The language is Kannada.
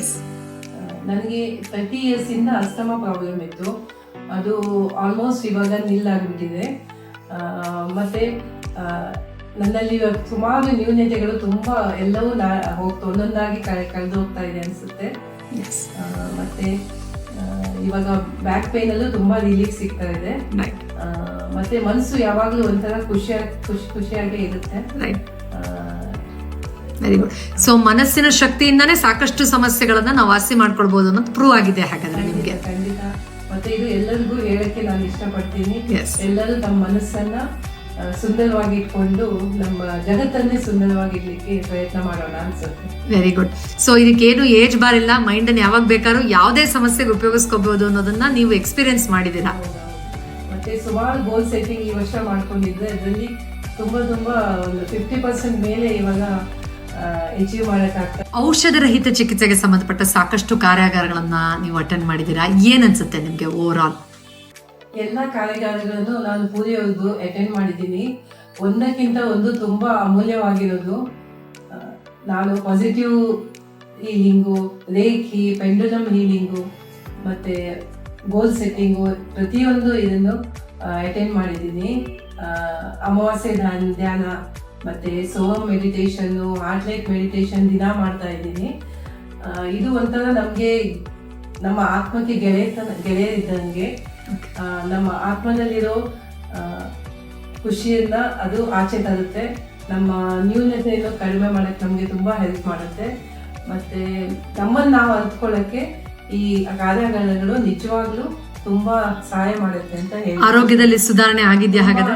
ಎಸ್ ನನಗೆ ತರ್ಟಿ ಇಯರ್ಸಿಂದ ಅಸ್ತಮ ಪ್ರಾಬ್ಲಮ್ ಇತ್ತು. ಅದು ಆಲ್ಮೋಸ್ಟ್ ಇವಾಗ ನಿಲ್ಲಾಗಿಬಿಟ್ಟಿದೆ ಮತ್ತು ಮತ್ತೆ ನನ್ನಲ್ಲಿ ಇವಾಗ ಸುಮಾರು ನ್ಯೂನ್ಯತೆಗಳು ತುಂಬ ಎಲ್ಲವೂ ನಾ ಹೋಗ್ತಾ ಒಂದೊಂದಾಗಿ ಕಳೆದು ಹೋಗ್ತಾ ಇದೆ ಅನಿಸುತ್ತೆ. ಮತ್ತು ಇವಾಗ ಬ್ಯಾಕ್ ಪೇನಲ್ಲೂ ತುಂಬ ರಿಲೀಫ್ ಸಿಗ್ತಾ ಇದೆ. ಮತ್ತು ಮನಸ್ಸು ಯಾವಾಗಲೂ ಒಂಥರ ಖುಷಿಯಾಗಿ ಖುಷಿ ಖುಷಿಯಾಗೇ ಇರುತ್ತೆ. ವೆರಿ ಗುಡ್ ಸೊ ಮನಸ್ಸಿನ ಶಕ್ತಿಯಿಂದಾನೇ ಸಾಕಷ್ಟು ಸಮಸ್ಯೆಗಳನ್ನ ನಾವು ವಾಸಿ ಮಾಡ್ಕೊಳ್ಬಹುದು ಅನ್ನೋದು ಪ್ರೂವ್ ಆಗಿದೆ ಹಾಗಾದ್ರೆ ನಿಮ್ಗೆ. ಖಂಡಿತ. ಮತ್ತೆ ಇದು ಎಲ್ಲರಿಗೂ ಹೇಳಕ್ಕೆ ನಾನು ಇಷ್ಟಪಡ್ತೀನಿ. ಎಲ್ಲರೂ ತಮ್ಮ ಮನಸ್ಸನ್ನ ಸುಂದರವಾಗಿಟ್ಕೊಂಡು ಸುಂದರವಾಗಿ ಇಟ್ಕೊಂಡು ನಮ್ಮ ಜಗತ್ತನ್ನೇ ಸುಂದರವಾಗಿರ್ಲಿಕ್ಕೆ ಪ್ರಯತ್ನ ಮಾಡೋಣ ಅನ್ಸುತ್ತೆ. ವೆರಿ ಗುಡ್ ಸೊ ಇದಕ್ಕೇನು ಏಜ್ ಬಾರ್ ಇಲ್ಲ ಮೈಂಡ್ ಅನ್ನು ಯಾವಾಗ ಬೇಕಾದ್ರೂ ಯಾವುದೇ ಸಮಸ್ಯೆಗೆ ಉಪಯೋಗಿಸ್ಕೋಬಹುದು ಅನ್ನೋದನ್ನ ನೀವು ಎಕ್ಸ್ಪೀರಿಯನ್ಸ್ ಮಾಡಿದ್ದೀರಾ. ಮತ್ತೆ ಸುಮಾರು ಗೋಲ್ ಸೆಟ್ಟಿಂಗ್ ಈ ವರ್ಷ ಮಾಡ್ಕೊಂಡಿದ್ದೆ ಅದರಲ್ಲಿ ತುಂಬಾ ತುಂಬಾ ಒಂದು ಫಿಫ್ಟಿ ಪರ್ಸೆಂಟ್ ಮೇಲೆ ಇವಾಗ ಅಚೀವ್ ಮಾಡೋಕ್ಕಾಗ್ತದೆ ಔಷಧ ರಹಿತ ಚಿಕಿತ್ಸೆಗೆ ಸಂಬಂಧಪಟ್ಟ ಸಾಕಷ್ಟು ಕಾರ್ಯಾಗಾರಗಳನ್ನ ನೀವು ಅಟೆಂಡ್ ಮಾಡಿದ್ದೀರಾ? ಏನ್ ಅನ್ಸುತ್ತೆ ನಿಮ್ಗೆ ಓವರ್ ಆಲ್ ಎಲ್ಲ ಕಾರ್ಯಾಗಾರಗಳನ್ನು ನಾನು ಪೂರಿಯವರೆಗೂ ಅಟೆಂಡ್ ಮಾಡಿದ್ದೀನಿ. ಒಂದಕ್ಕಿಂತ ಒಂದು ತುಂಬಾ ಅಮೂಲ್ಯವಾಗಿರೋದು. ನಾನು positive healing reiki pendulum healing ಮತ್ತೆ ಗೋಲ್ ಸೆಟ್ಟಿಂಗು ಪ್ರತಿಯೊಂದು ಇದನ್ನು ಅಟೆಂಡ್ ಮಾಡಿದ್ದೀನಿ. ಅಮಾವಾಸ್ಯೆ ಧ್ಯಾನ ಧ್ಯಾನ ಮತ್ತೆ ಸೋಮ್ ಮೆಡಿಟೇಷನ್ನು ಹಾರ್ಟ್ಲೈಟ್ ಮೆಡಿಟೇಷನ್ ದಿನ ಮಾಡ್ತಾ ಇದ್ದೀನಿ. ಇದು ಒಂಥರ ನಮಗೆ ನಮ್ಮ ಆತ್ಮಕ್ಕೆ ಗೆಳೆಯತನ ಗೆಳೆಯರಿದ್ದಂಗೆ ನಮ್ಮ ಆತ್ಮದಲ್ಲಿರೋ ಖುಷಿಯಿಂದ ಖುಷಿಯನ್ನ ಅದು ಆಚೆ ತರುತ್ತೆ. ನಮ್ಮ ನ್ಯೂನತೆಯನ್ನು ಕಡಿಮೆ ಮಾಡಕ್ಕೆ ನಮಗೆ ತುಂಬಾ ಹೆಲ್ಪ್ ಮಾಡುತ್ತೆ. ಮತ್ತೆ ನಮ್ಮನ್ನು ನಾವು ಅರ್ಥಕೊಳ್ಳಕ್ಕೆ ಈ ಕಾರ್ಯಾಗಾರಗಳು ನಿಜವಾಗ್ಲೂ ತುಂಬಾ ಸಹಾಯ ಮಾಡುತ್ತೆ ಅಂತ ಹೇಳಿ ಆರೋಗ್ಯದಲ್ಲಿ ಸುಧಾರಣೆ ಆಗಿದೆಯಾ ಹಾಗಾದ್ರೆ?